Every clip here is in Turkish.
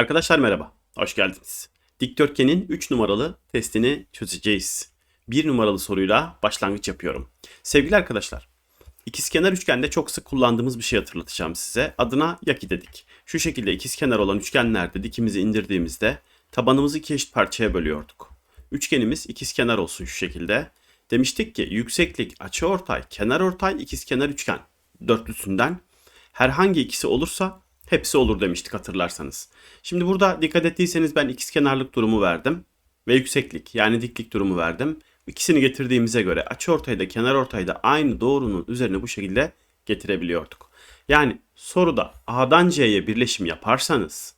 Arkadaşlar merhaba, hoş geldiniz. Dikdörtgenin 3 numaralı testini çözeceğiz. 1 numaralı soruyla başlangıç yapıyorum. Sevgili arkadaşlar, ikizkenar üçgende çok sık kullandığımız bir şey hatırlatacağım size. Adına yaki dedik. Şu şekilde ikizkenar olan üçgenlerde dikimizi indirdiğimizde tabanımızı iki eşit parçaya bölüyorduk. Üçgenimiz ikizkenar olsun şu şekilde. Demiştik ki yükseklik, açıortay, kenarortay, ikizkenar üçgen dörtlüsünden herhangi ikisi olursa hepsi olur demiştik hatırlarsanız. Şimdi burada dikkat ettiyseniz ben ikizkenarlık durumu verdim ve yükseklik yani diklik durumu verdim. İkisini getirdiğimize göre açıortayı da kenarortayı da aynı doğrunun üzerine bu şekilde getirebiliyorduk. Yani soruda A'dan C'ye birleşim yaparsanız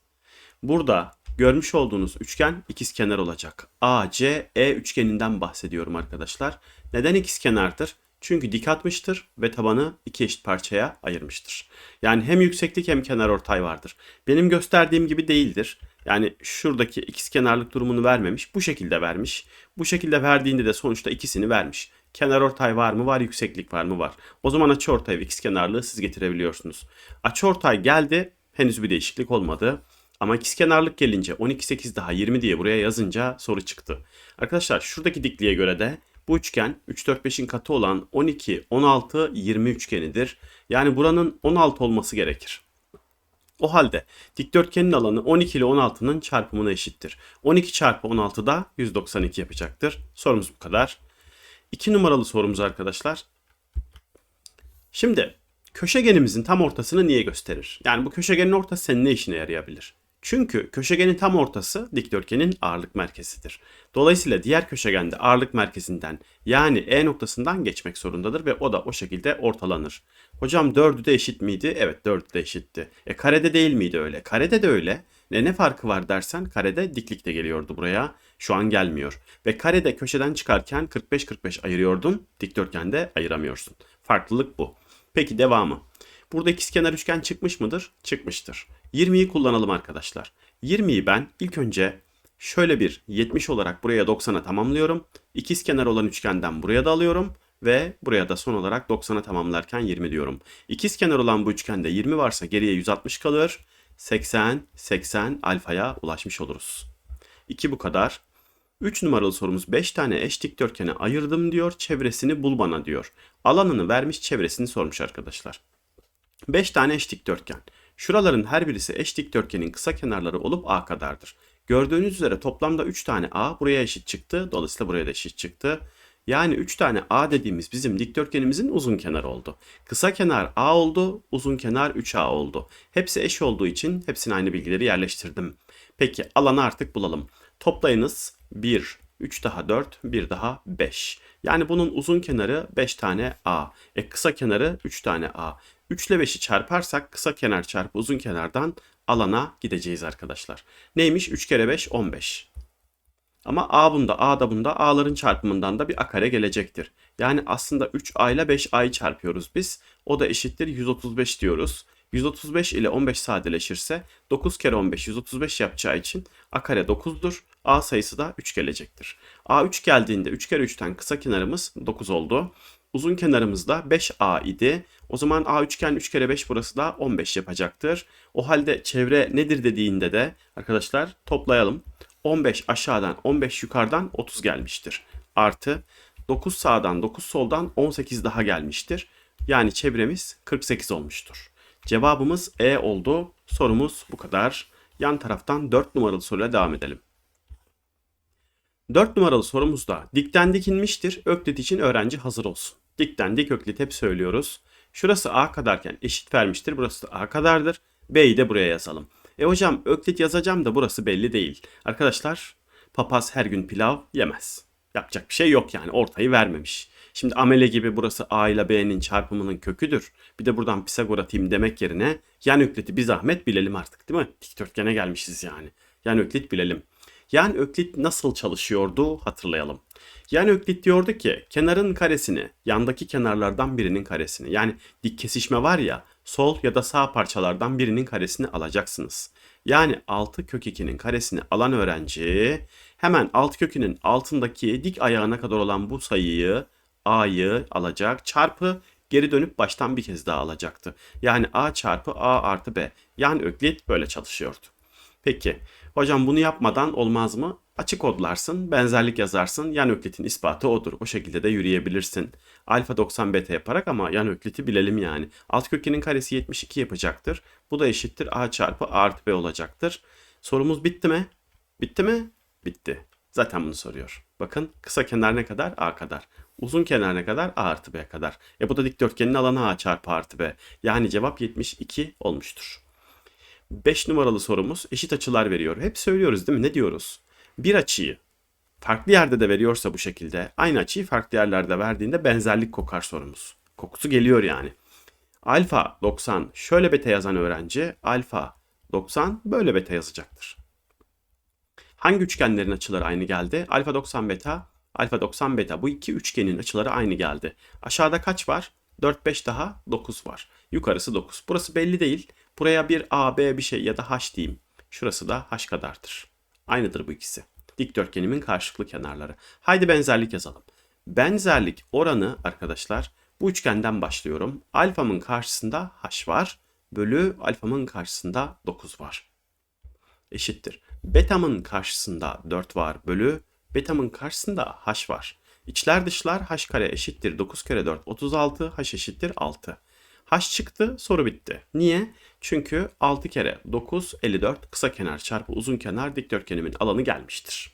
burada görmüş olduğunuz üçgen ikizkenar olacak. AC E üçgeninden bahsediyorum arkadaşlar. Neden ikizkenardır? Çünkü dik atmıştır ve tabanı iki eşit parçaya ayırmıştır. Yani hem yükseklik hem kenarortay vardır. Benim gösterdiğim gibi değildir. Yani şuradaki ikizkenarlık durumunu vermemiş. Bu şekilde vermiş. Bu şekilde verdiğinde de sonuçta ikisini vermiş. Kenarortay var mı? Var. Yükseklik var mı? Var. O zaman açıortay ve ikizkenarlığı siz getirebiliyorsunuz. Açıortay geldi. Henüz bir değişiklik olmadı. Ama ikizkenarlık gelince 12 8 daha 20 diye buraya yazınca soru çıktı. Arkadaşlar şuradaki dikliğe göre de bu üçgen 3, 4, 5'in katı olan 12, 16, 20 üçgenidir. Yani buranın 16 olması gerekir. O halde dikdörtgenin alanı 12 ile 16'nın çarpımına eşittir. 12 çarpı 16 da 192 yapacaktır. Sorumuz bu kadar. 2 numaralı sorumuz arkadaşlar. Şimdi köşegenimizin tam ortasını niye gösterir? Yani bu köşegenin ortası senin ne işine yarayabilir? Çünkü köşegenin tam ortası dikdörtgenin ağırlık merkezidir. Dolayısıyla diğer köşegende ağırlık merkezinden yani E noktasından geçmek zorundadır ve o da o şekilde ortalanır. Hocam dördü de eşit miydi? Evet dördü de eşitti. E karede değil miydi öyle? Karede de öyle. Ne, ne farkı var dersen karede diklik de geliyordu buraya. Şu an gelmiyor. Ve karede köşeden çıkarken 45-45 ayırıyordun. Dikdörtgende ayıramıyorsun. Farklılık bu. Peki devamı. Burada ikizkenar üçgen çıkmış mıdır? Çıkmıştır. 20'yi kullanalım arkadaşlar. 20'yi ben ilk önce şöyle bir 70 olarak buraya 90'a tamamlıyorum. İkizkenar olan üçgenden buraya da alıyorum ve buraya da son olarak 90'a tamamlarken 20 diyorum. İkizkenar olan bu üçgende 20 varsa geriye 160 kalır. 80, 80 alfaya ulaşmış oluruz. 2 bu kadar. 3 numaralı sorumuz 5 tane eş dikdörtgene ayırdım diyor. Çevresini bul bana diyor. Alanını vermiş çevresini sormuş arkadaşlar. 5 tane eş dikdörtgen. Şuraların her birisi eş dikdörtgenin kısa kenarları olup A kadardır. Gördüğünüz üzere toplamda 3 tane A buraya eşit çıktı. Dolayısıyla buraya da eşit çıktı. Yani 3 tane A dediğimiz bizim dikdörtgenimizin uzun kenarı oldu. Kısa kenar A oldu, uzun kenar 3A oldu. Hepsi eş olduğu için hepsine aynı bilgileri yerleştirdim. Peki alanı artık bulalım. Toplayınız 1, 3 daha 4, 1 daha 5. Yani bunun uzun kenarı 5 tane A. E kısa kenarı 3 tane A. 3 ile 5'i çarparsak kısa kenar çarpı uzun kenardan alana gideceğiz arkadaşlar. Neymiş? 3 kere 5 15. Ama A bunda, A da bunda A'ların çarpımından da bir A kare gelecektir. Yani aslında 3A ile 5A'yı çarpıyoruz biz. O da eşittir 135 diyoruz. 135 ile 15 sadeleşirse 9 kere 15 135 yapacağı için A kare 9'dur. A sayısı da 3 gelecektir. A 3 geldiğinde 3 kere 3'ten kısa kenarımız 9 oldu. Uzun kenarımız da 5A idi. O zaman A üçgen 3 kere 5 burası da 15 yapacaktır. O halde çevre nedir dediğinde de arkadaşlar toplayalım. 15 aşağıdan 15 yukarıdan 30 gelmiştir. Artı 9 sağdan 9 soldan 18 daha gelmiştir. Yani çevremiz 48 olmuştur. Cevabımız E oldu. Sorumuz bu kadar. Yan taraftan 4 numaralı soruyla devam edelim. 4 numaralı sorumuzda dikten dikinmiştir. Öklit için öğrenci hazır olsun. Dikten dik öklit hep söylüyoruz. Şurası A kadarken eşit vermiştir. Burası da A kadardır. B'yi de buraya yazalım. E hocam öklit yazacağım da burası belli değil. Arkadaşlar papaz her gün pilav yemez. Yapacak bir şey yok yani ortayı vermemiş. Şimdi amele gibi burası A ile B'nin çarpımının köküdür. Bir de buradan Pisagor atayım demek yerine yan ökliti bir zahmet bilelim artık değil mi? Dikdörtgene gelmişiz yani. Yan öklit bilelim. Yan öklit nasıl çalışıyordu hatırlayalım. Yan öklit diyordu ki kenarın karesini yandaki kenarlardan birinin karesini yani dik kesişme var ya sol ya da sağ parçalardan birinin karesini alacaksınız. Yani 6 kök 2'nin karesini alan öğrenci hemen 6 kökünün altındaki dik ayağına kadar olan bu sayıyı a'yı alacak çarpı geri dönüp baştan bir kez daha alacaktı. Yani a çarpı a artı b. Yani öklit böyle çalışıyordu. Peki hocam bunu yapmadan olmaz mı? Açık kodlarsın, benzerlik yazarsın. Yan öklitin ispatı odur. O şekilde de yürüyebilirsin. Alfa 90 beta yaparak ama yan ökliti bilelim yani. Alt kökenin karesi 72 yapacaktır. Bu da eşittir a çarpı a artı b olacaktır. Sorumuz bitti mi? Bitti mi? Bitti. Zaten bunu soruyor. Bakın kısa kenar ne kadar? A kadar. Uzun kenar ne kadar? A artı B kadar. E bu da dikdörtgenin alanı A çarpı A artı B. Yani cevap 72 olmuştur. 5 numaralı sorumuz eşit açılar veriyor. Hep söylüyoruz değil mi? Ne diyoruz? Bir açıyı farklı yerde de veriyorsa bu şekilde aynı açıyı farklı yerlerde verdiğinde benzerlik kokar sorumuz. Kokusu geliyor yani. Alfa 90 şöyle beta yazan öğrenci alfa 90 böyle beta yazacaktır. Hangi üçgenlerin açıları aynı geldi? Alfa 90 beta, alfa 90 beta. Bu iki üçgenin açıları aynı geldi. Aşağıda kaç var? 4, 5 daha 9 var. Yukarısı 9. Burası belli değil. Buraya bir A, B bir şey ya da H diyeyim. Şurası da H kadardır. Aynıdır bu ikisi. Dikdörtgenimin karşılıklı kenarları. Haydi benzerlik yazalım. Benzerlik oranı arkadaşlar bu üçgenden başlıyorum. Alfamın karşısında H var. Bölü alfamın karşısında 9 var. Eşittir. Betamın karşısında 4 var. Bölü betamın karşısında H var. İçler dışlar H kare eşittir 9 kere 4 36 H eşittir 6. H çıktı soru bitti. Niye? Çünkü 6 kere 9 54 kısa kenar çarpı uzun kenar dikdörtgenimin alanı gelmiştir.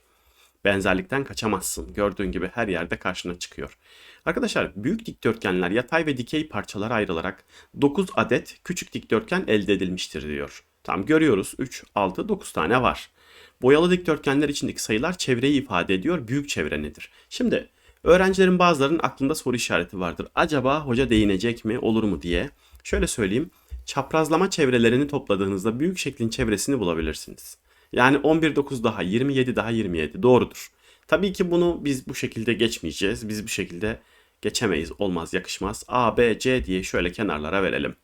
Benzerlikten kaçamazsın. Gördüğün gibi her yerde karşına çıkıyor. Arkadaşlar büyük dikdörtgenler yatay ve dikey parçalara ayrılarak 9 adet küçük dikdörtgen elde edilmiştir diyor. Tam görüyoruz 3, 6, 9 tane var. Boyalı dikdörtgenler içindeki sayılar çevreyi ifade ediyor. Büyük çevre nedir? Şimdi öğrencilerin bazılarının aklında soru işareti vardır. Acaba hoca değinecek mi olur mu diye. Şöyle söyleyeyim. Çaprazlama çevrelerini topladığınızda büyük şeklin çevresini bulabilirsiniz. Yani 11 9 daha 27 daha 27 doğrudur. Tabii ki bunu biz bu şekilde geçmeyeceğiz. Biz bu şekilde geçemeyiz. Olmaz, yakışmaz. A, B, C diye şöyle kenarlara verelim.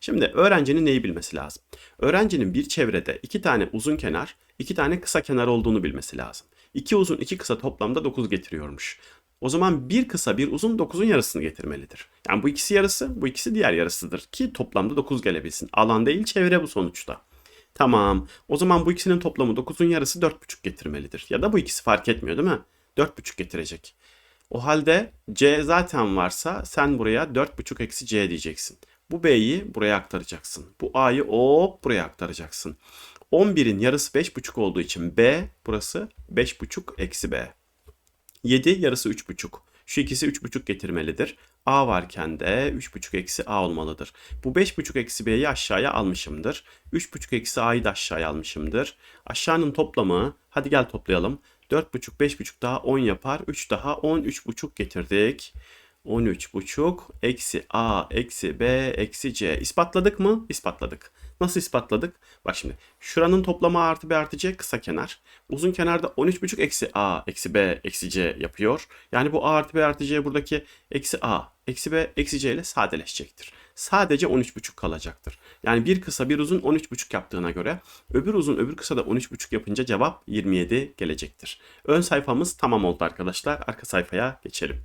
Şimdi öğrencinin neyi bilmesi lazım? Öğrencinin bir çevrede iki tane uzun kenar, iki tane kısa kenar olduğunu bilmesi lazım. İki uzun, iki kısa toplamda 9 getiriyormuş. O zaman bir kısa bir uzun 9'un yarısını getirmelidir. Yani bu ikisi yarısı, bu ikisi diğer yarısıdır ki toplamda 9 gelebilsin. Alan değil çevre bu sonuçta. Tamam. O zaman bu ikisinin toplamı 9'un yarısı 4,5 getirmelidir. Ya da bu ikisi fark etmiyor değil mi? 4,5 getirecek. O halde C zaten varsa sen buraya 4,5 eksi C diyeceksin. Bu B'yi buraya aktaracaksın. Bu A'yı hop buraya aktaracaksın. 11'in yarısı 5,5 olduğu için B burası 5,5 eksi B. 7 yarısı 3,5. Şu ikisi 3,5 getirmelidir. A varken de 3,5 eksi A olmalıdır. Bu 5,5 eksi B'yi aşağıya almışımdır. 3,5 eksi A'yı da aşağıya almışımdır. Aşağının toplamı hadi gel toplayalım. 4,5 5,5 daha 10 yapar. 3 daha 10 3,5 getirdik. 13,5 eksi A eksi B eksi C. İspatladık mı? İspatladık. Nasıl ispatladık? Bak şimdi şuranın toplamı artı B artı C kısa kenar. Uzun kenarda 13,5 eksi A eksi B eksi C yapıyor. Yani bu A artı B artı C buradaki eksi A eksi B eksi C ile sadeleşecektir. Sadece 13,5 kalacaktır. Yani bir kısa bir uzun 13,5 yaptığına göre öbür uzun öbür kısa da 13,5 yapınca cevap 27 gelecektir. Ön sayfamız tamam oldu arkadaşlar. Arka sayfaya geçelim.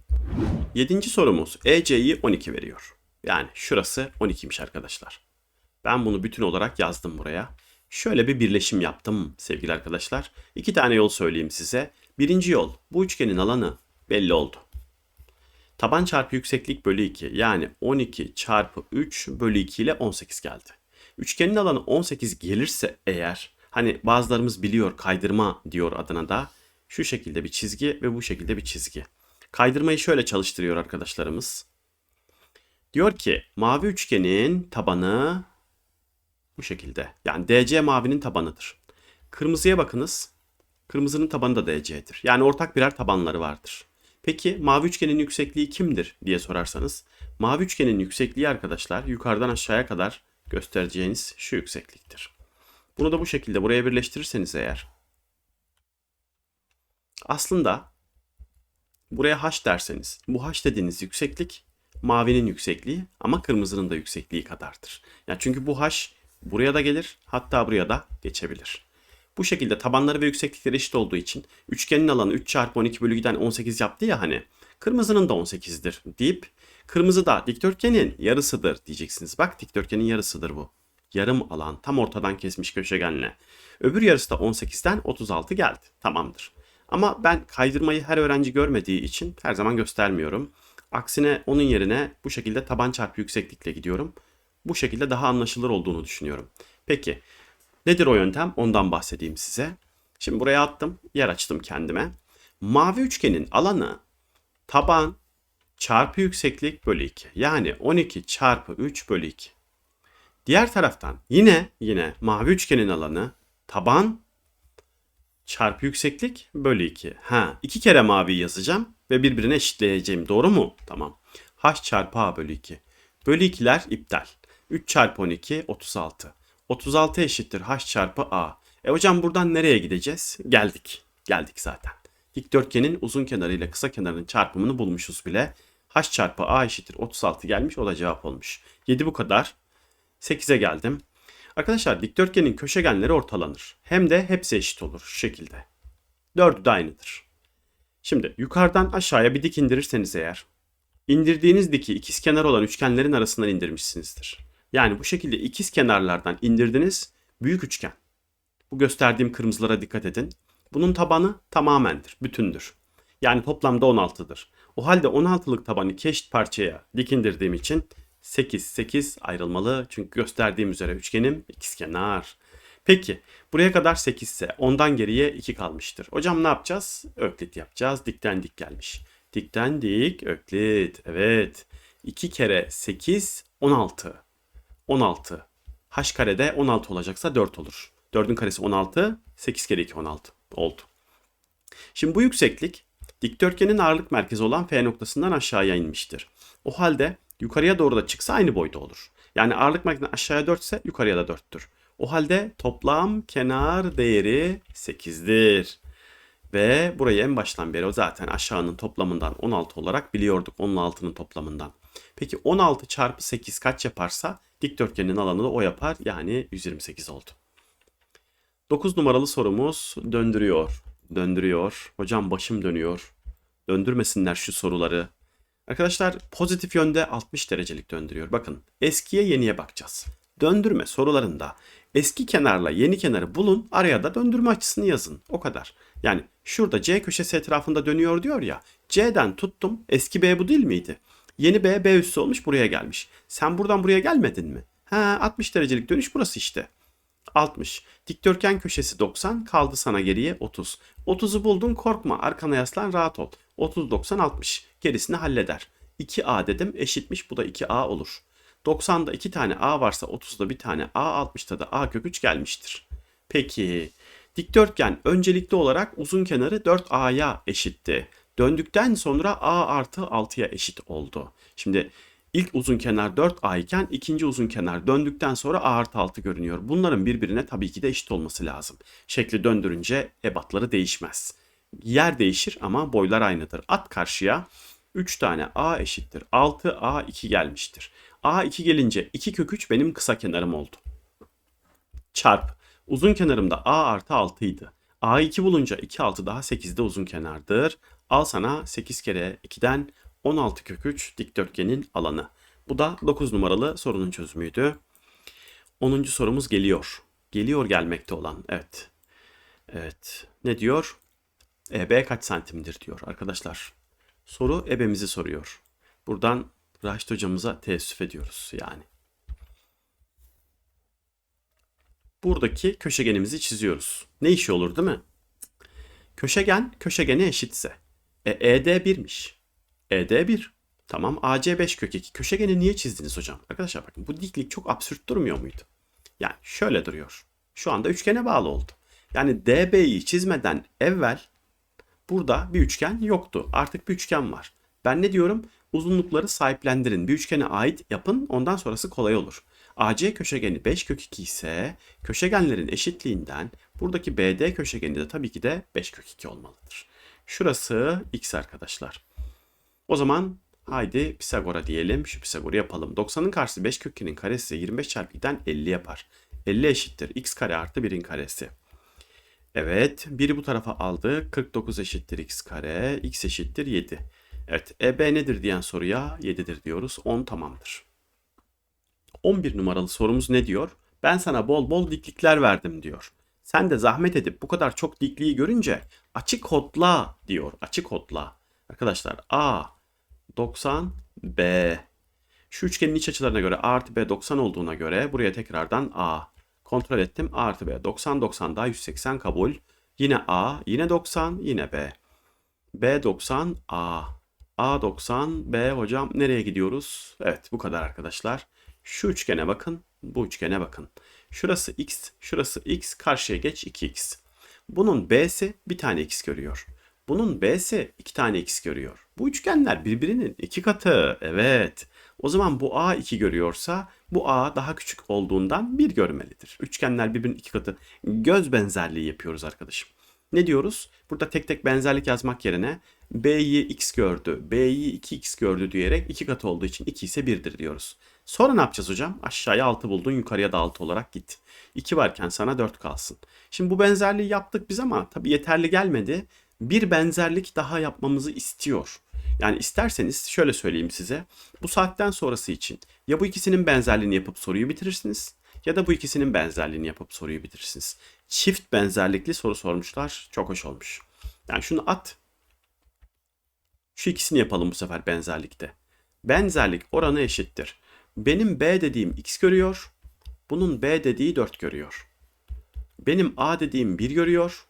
Yedinci sorumuz EC'yi 12 veriyor. Yani şurası 12'ymiş arkadaşlar. Ben bunu bütün olarak yazdım buraya. Şöyle bir birleşim yaptım sevgili arkadaşlar. İki tane yol söyleyeyim size. Birinci yol bu üçgenin alanı belli oldu. Taban çarpı yükseklik bölü 2 yani 12 çarpı 3 bölü 2 ile 18 geldi. Üçgenin alanı 18 gelirse eğer hani bazılarımız biliyor kaydırma diyor adına da şu şekilde bir çizgi ve bu şekilde bir çizgi. Kaydırmayı şöyle çalıştırıyor arkadaşlarımız. Diyor ki mavi üçgenin tabanı bu şekilde. Yani DC mavinin tabanıdır. Kırmızıya bakınız. Kırmızının tabanı da DC'dir. Yani ortak birer tabanları vardır. Peki mavi üçgenin yüksekliği kimdir diye sorarsanız. Mavi üçgenin yüksekliği arkadaşlar yukarıdan aşağıya kadar göstereceğiniz şu yüksekliktir. Bunu da bu şekilde buraya birleştirirseniz eğer. Aslında buraya h derseniz bu h dediğiniz yükseklik mavinin yüksekliği ama kırmızının da yüksekliği kadardır. Yani çünkü bu h buraya da gelir hatta buraya da geçebilir. Bu şekilde tabanları ve yükseklikleri eşit olduğu için üçgenin alanı 3 çarpı 12 bölü 2'den 18 yaptı ya hani. Kırmızının da 18'dir deyip kırmızı da dikdörtgenin yarısıdır diyeceksiniz. Bak dikdörtgenin yarısıdır bu. yarım alan tam ortadan kesmiş köşegenle. Öbür yarısı da 18'den 36 geldi. Tamamdır. Ama ben kaydırmayı her öğrenci görmediği için her zaman göstermiyorum. Aksine onun yerine bu şekilde taban çarpı yükseklikle gidiyorum. Bu şekilde daha anlaşılır olduğunu düşünüyorum. Peki nedir o yöntem? Ondan bahsedeyim size. Şimdi buraya attım, yer açtım kendime. Mavi üçgenin alanı taban çarpı yükseklik bölü 2. Yani 12 çarpı 3 bölü 2. Diğer taraftan yine yine mavi üçgenin alanı taban çarpı yükseklik bölü 2. Ha, iki kere mavi yazacağım ve birbirine eşitleyeceğim. Doğru mu? Tamam. H çarpı A bölü 2. Bölü 2'ler iptal. 3 çarpı 12 36. 36 eşittir H çarpı A. E hocam buradan nereye gideceğiz? Geldik. Geldik zaten. Dikdörtgenin uzun kenarı ile kısa kenarının çarpımını bulmuşuz bile. H çarpı A eşittir 36 gelmiş. O da cevap olmuş. 7 bu kadar. 8'e geldim. Arkadaşlar dikdörtgenin köşegenleri ortalanır. Hem de hepsi eşit olur şu şekilde. Dördü de aynıdır. Şimdi yukarıdan aşağıya bir dik indirirseniz eğer indirdiğiniz diki ikiz kenar olan üçgenlerin arasından indirmişsinizdir. Yani bu şekilde ikiz kenarlardan indirdiniz büyük üçgen. Bu gösterdiğim kırmızılara dikkat edin. Bunun tabanı tamamendir, bütündür. Yani toplamda 16'dır. O halde 16'lık tabanı iki parçaya dik indirdiğim için 8, 8 ayrılmalı. Çünkü gösterdiğim üzere üçgenim ikizkenar. Peki buraya kadar 8 ise ondan geriye 2 kalmıştır. Hocam ne yapacağız? Öklit yapacağız. Dikten dik gelmiş. Dikten dik öklit. Evet. 2 kere 8 16. 16. H karede 16 olacaksa 4 olur. 4'ün karesi 16. 8 kere 2 16 oldu. Şimdi bu yükseklik dikdörtgenin ağırlık merkezi olan F noktasından aşağıya inmiştir. O halde yukarıya doğru da çıksa aynı boyda olur. Yani ağırlık merkezi aşağıya 4 ise yukarıya da 4'tür. O halde toplam kenar değeri 8'dir. Ve burayı en baştan beri o zaten aşağının toplamından 16 olarak biliyorduk. 16'nın toplamından. Peki 16 çarpı 8 kaç yaparsa dikdörtgenin alanı da o yapar. Yani 128 oldu. 9 numaralı sorumuz döndürüyor. Döndürüyor. Hocam başım dönüyor. Döndürmesinler şu soruları. Arkadaşlar pozitif yönde 60 derecelik döndürüyor. Bakın eskiye yeniye bakacağız. Döndürme sorularında eski kenarla yeni kenarı bulun araya da döndürme açısını yazın. O kadar. Yani şurada C köşesi etrafında dönüyor diyor ya. C'den tuttum. Eski B bu değil miydi? Yeni B B üssü olmuş buraya gelmiş. Sen buradan buraya gelmedin mi? Ha 60 derecelik dönüş burası işte. 60. Dikdörtgen köşesi 90 kaldı sana geriye 30. 30'u buldun korkma arkana yaslan rahat ol. 30 90 60 gerisini halleder. 2A dedim eşitmiş bu da 2A olur. 90'da 2 tane A varsa 30'da bir tane A 60'da da A kök 3 gelmiştir. Peki dikdörtgen öncelikli olarak uzun kenarı 4A'ya eşitti. Döndükten sonra A artı 6'ya eşit oldu. Şimdi ilk uzun kenar 4A iken ikinci uzun kenar döndükten sonra A artı 6 görünüyor. Bunların birbirine tabii ki de eşit olması lazım. Şekli döndürünce ebatları değişmez. Yer değişir ama boylar aynıdır. At karşıya 3 tane A eşittir. 6 A2 gelmiştir. A2 gelince 2 kök 3 benim kısa kenarım oldu. Çarp. Uzun kenarımda A artı 6 idi. A2 bulunca 2 6 daha 8'de uzun kenardır. Al sana 8 kere 2'den 16 kök 3 dikdörtgenin alanı. Bu da 9 numaralı sorunun çözümüydü. 10. sorumuz geliyor. Geliyor gelmekte olan. Evet. Evet. Ne diyor? EB kaç santimdir diyor arkadaşlar. Soru ebemizi soruyor. Buradan Raşit hocamıza teessüf ediyoruz yani. Buradaki köşegenimizi çiziyoruz. Ne işi olur değil mi? Köşegen köşegene eşitse. E, ED 1'miş. ED 1. Tamam AC 5 kök 2. Köşegeni niye çizdiniz hocam? Arkadaşlar bakın bu diklik çok absürt durmuyor muydu? Yani şöyle duruyor. Şu anda üçgene bağlı oldu. Yani DB'yi çizmeden evvel burada bir üçgen yoktu. Artık bir üçgen var. Ben ne diyorum? Uzunlukları sahiplendirin. Bir üçgene ait yapın. Ondan sonrası kolay olur. AC köşegeni 5 kök 2 ise köşegenlerin eşitliğinden buradaki BD köşegeni de tabii ki de 5 kök 2 olmalıdır. Şurası x arkadaşlar. O zaman haydi Pisagor'a diyelim. Şu Pisagor'u yapalım. 90'ın karşısı 5 kök 2'nin karesi 25 çarpı 2'den 50 yapar. 50 eşittir x kare artı 1'in karesi. Evet, biri bu tarafa aldı. 49 eşittir x kare, x eşittir 7. Evet, EB nedir diyen soruya 7'dir diyoruz. 10 tamamdır. 11 numaralı sorumuz ne diyor? Ben sana bol bol diklikler verdim diyor. Sen de zahmet edip bu kadar çok dikliği görünce açık hotla diyor. Açık hotla. Arkadaşlar A 90 B. Şu üçgenin iç açılarına göre A artı B 90 olduğuna göre buraya tekrardan A. Kontrol ettim. A artı B 90 90 daha 180 kabul. Yine A, yine 90, yine B. B 90, A. A 90, B hocam nereye gidiyoruz? Evet bu kadar arkadaşlar. Şu üçgene bakın, bu üçgene bakın. Şurası x, şurası x, karşıya geç 2x. Bunun b'si bir tane x görüyor. Bunun b'si iki tane x görüyor. Bu üçgenler birbirinin iki katı. Evet. O zaman bu a 2 görüyorsa bu a daha küçük olduğundan 1 görmelidir. Üçgenler birbirinin iki katı. Göz benzerliği yapıyoruz arkadaşım. Ne diyoruz? Burada tek tek benzerlik yazmak yerine b'yi x gördü, b'yi 2x gördü diyerek iki katı olduğu için 2 ise 1'dir diyoruz. Sonra ne yapacağız hocam? Aşağıya 6 buldun, yukarıya da 6 olarak git. 2 varken sana 4 kalsın. Şimdi bu benzerliği yaptık biz ama tabii yeterli gelmedi. Bir benzerlik daha yapmamızı istiyor. Yani isterseniz şöyle söyleyeyim size. Bu saatten sonrası için ya bu ikisinin benzerliğini yapıp soruyu bitirirsiniz ya da bu ikisinin benzerliğini yapıp soruyu bitirirsiniz. Çift benzerlikli soru sormuşlar. Çok hoş olmuş. Yani şunu at. Şu ikisini yapalım bu sefer benzerlikte. Benzerlik oranı eşittir. Benim B dediğim x görüyor. Bunun B dediği 4 görüyor. Benim A dediğim 1 görüyor.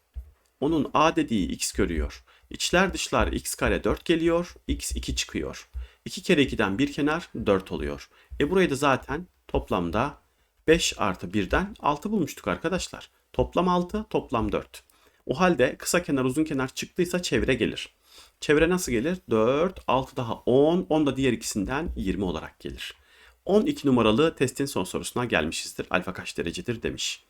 Onun A dediği x görüyor. İçler dışlar x kare 4 geliyor. x 2 çıkıyor. 2 kere 2'den bir kenar 4 oluyor. E burayı da zaten toplamda 5 artı 1'den 6 bulmuştuk arkadaşlar. Toplam 6, toplam 4. O halde kısa kenar uzun kenar çıktıysa çevre gelir. Çevre nasıl gelir? 4, 6 daha 10, 10 da diğer ikisinden 20 olarak gelir. 12 numaralı testin son sorusuna gelmişizdir. Alfa kaç derecedir demiş.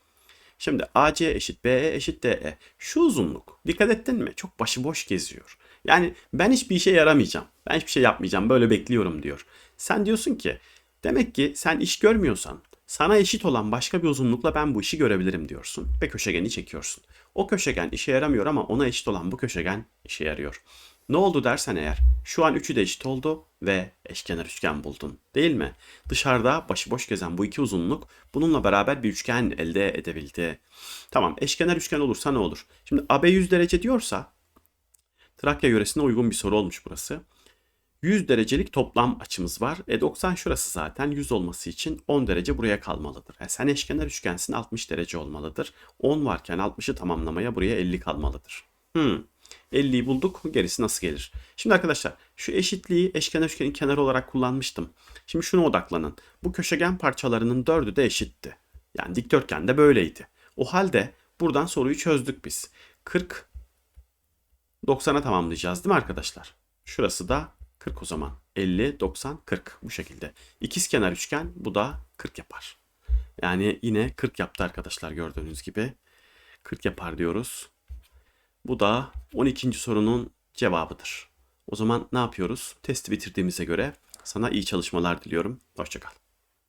Şimdi AC eşit BE eşit DE. Şu uzunluk. Dikkat ettin mi? Çok başıboş geziyor. Yani ben hiçbir işe yaramayacağım. Ben hiçbir şey yapmayacağım. Böyle bekliyorum diyor. Sen diyorsun ki demek ki sen iş görmüyorsan sana eşit olan başka bir uzunlukla ben bu işi görebilirim diyorsun ve köşegeni çekiyorsun. O köşegen işe yaramıyor ama ona eşit olan bu köşegen işe yarıyor. Ne oldu dersen eğer şu an üçü de eşit oldu ve eşkenar üçgen buldun değil mi? Dışarıda başıboş gezen bu iki uzunluk bununla beraber bir üçgen elde edebildi. Tamam eşkenar üçgen olursa ne olur? Şimdi AB 100 derece diyorsa Trakya yöresine uygun bir soru olmuş burası. 100 derecelik toplam açımız var. E 90 şurası zaten 100 olması için 10 derece buraya kalmalıdır. E sen eşkenar üçgensin 60 derece olmalıdır. 10 varken 60'ı tamamlamaya buraya 50 kalmalıdır. Hmm. 50'yi bulduk. Gerisi nasıl gelir? Şimdi arkadaşlar şu eşitliği eşkenar üçgenin kenarı olarak kullanmıştım. Şimdi şuna odaklanın. Bu köşegen parçalarının dördü de eşitti. Yani dikdörtgen de böyleydi. O halde buradan soruyu çözdük biz. 40 90'a tamamlayacağız değil mi arkadaşlar? Şurası da 40 o zaman. 50, 90, 40 bu şekilde. İkiz kenar üçgen bu da 40 yapar. Yani yine 40 yaptı arkadaşlar gördüğünüz gibi. 40 yapar diyoruz. Bu da 12. sorunun cevabıdır. O zaman ne yapıyoruz? Testi bitirdiğimize göre sana iyi çalışmalar diliyorum. Hoşçakal.